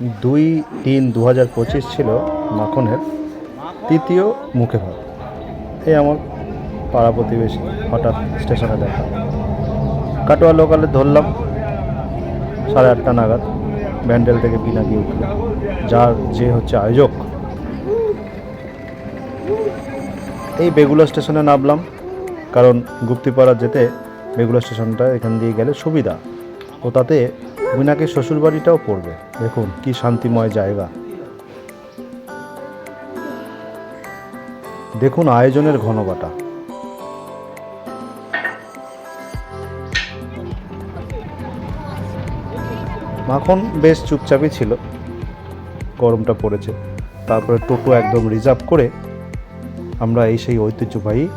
দুই তিন দু হাজার পঁচিশ ছিল মাখনের তৃতীয় মুখে ভাত এই আমার পাড়া প্রতিবেশী হঠাৎ স্টেশনে দেখা। কাটোয়া লোকালে ধরলাম সাড়ে আটটা নাগাদ। ব্যান্ডেল থেকে পিনাকি উঠল। যার যে হচ্ছে আয়োজক। এই বেগুলা স্টেশনে নামলাম। কারণ গুপ্তিপাড়া যেতে বেগুলা স্টেশনটা এখান দিয়ে গেলে সুবিধা। ও তাতে মিনাকে শ্বশুরবাড়িটাও পড়বে। দেখুন কি শান্তিময় জায়গা। দেখুন আয়োজনের ঘনঘটা মাখন বেশ চুপচাপই ছিল। গরমটা পড়েছে। তারপরে টোটো একদম রিজার্ভ করে আমরা এই সেই ঐতিহ্যবাহী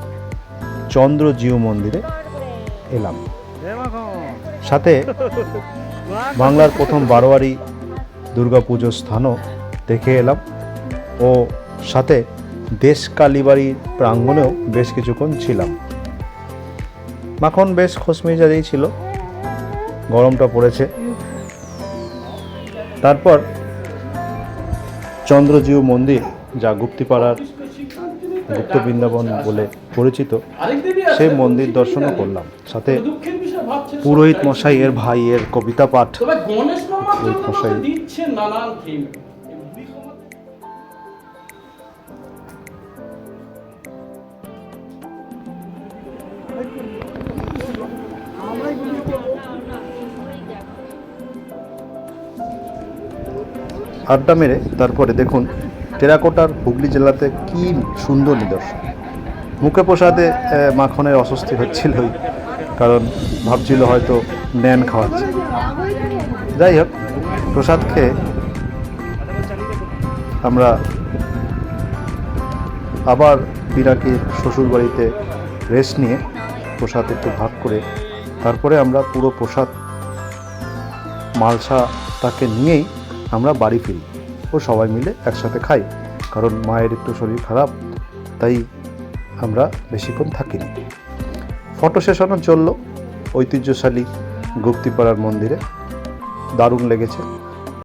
চন্দ্র জিও মন্দিরে এলাম। সাথে বাংলার প্রথম বারোয়ারি দুর্গা পুজোর স্থানও দেখে এলাম ও সাথে দেশ কালীবাড়ির প্রাঙ্গণেও বেশ কিছুক্ষণ ছিলাম। মাখন বেশ খোসমেজারেই ছিল। গরমটা পড়েছে। তারপর চন্দ্রজিউ মন্দির যা গুপ্তিপাড়ার গুপ্ত বৃন্দাবন বলে পরিচিত সেই মন্দির দর্শনও করলাম সাথে পুরোহিত মশাই এর ভাই এর কবিতা পাঠ তবে গণেশ মামা তো ওই মশাই। আড্ডা মেরে তারপরে দেখুন টেরাকোটার হুগলি জেলাতে কি সুন্দর নিদর্শন? মুখে আহ, মাখনের অস্বস্তি হচ্ছিলই কারণ ভাবছিল হয়তো ন্যান খাওয়াচ্ছে। যাই হোক প্রসাদ খেয়ে আমরা আবার বিরাকির শ্বশুর বাড়িতে রেস্ট নিয়ে প্রসাদ একটু ভাগ করে তারপরে আমরা পুরো প্রসাদ মালসাটাকে নিয়েই আমরা বাড়ি ফিরি। ও সবাই মিলে একসাথে খাই, কারণ মায়ের একটু শরীর খারাপ, তাই আমরা বেশিক্ষণ থাকিনি। ফটো সেশনও চলল ঐতিহ্যশালী গুপ্তিপাড়ার মন্দিরে দারুণ লেগেছে।